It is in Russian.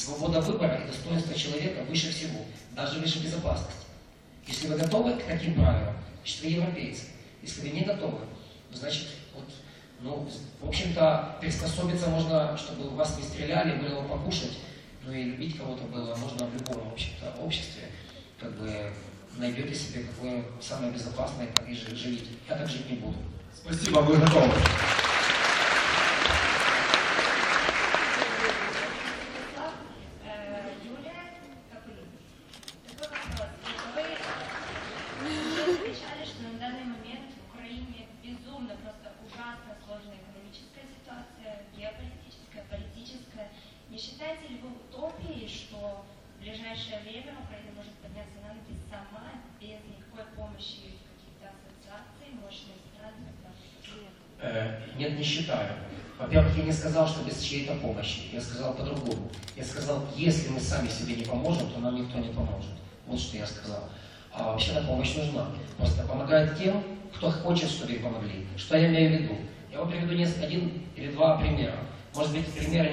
Свобода выбора и достоинство человека выше всего, даже выше безопасности. Если вы готовы к таким правилам, значит, вы европейцы. Если вы не готовы, ну, значит, вот, ну, в общем-то, приспособиться можно, чтобы вас не стреляли, было покушать, ну и любить кого-то было можно в любом, в общем-то, обществе. Как бы найдете себе какое самое безопасное, так и жи- живите. Я так жить не буду. Спасибо, вы готовы. Не считаете ли вы утопией, что в ближайшее время Украина может подняться на ноги сама, без никакой помощи каких-то ассоциаций, мощных стран? Э, Нет, не считаю. Во-первых, я не сказал, что без чьей-то помощи. Я сказал по-другому. Я сказал, если мы сами себе не поможем, то нам никто не поможет. Вот что я сказал. А вообще-то помощь нужна. Просто помогает тем, кто хочет, чтобы им помогли. Что я имею в виду? Я вам приведу один или два примера. Может быть, примеры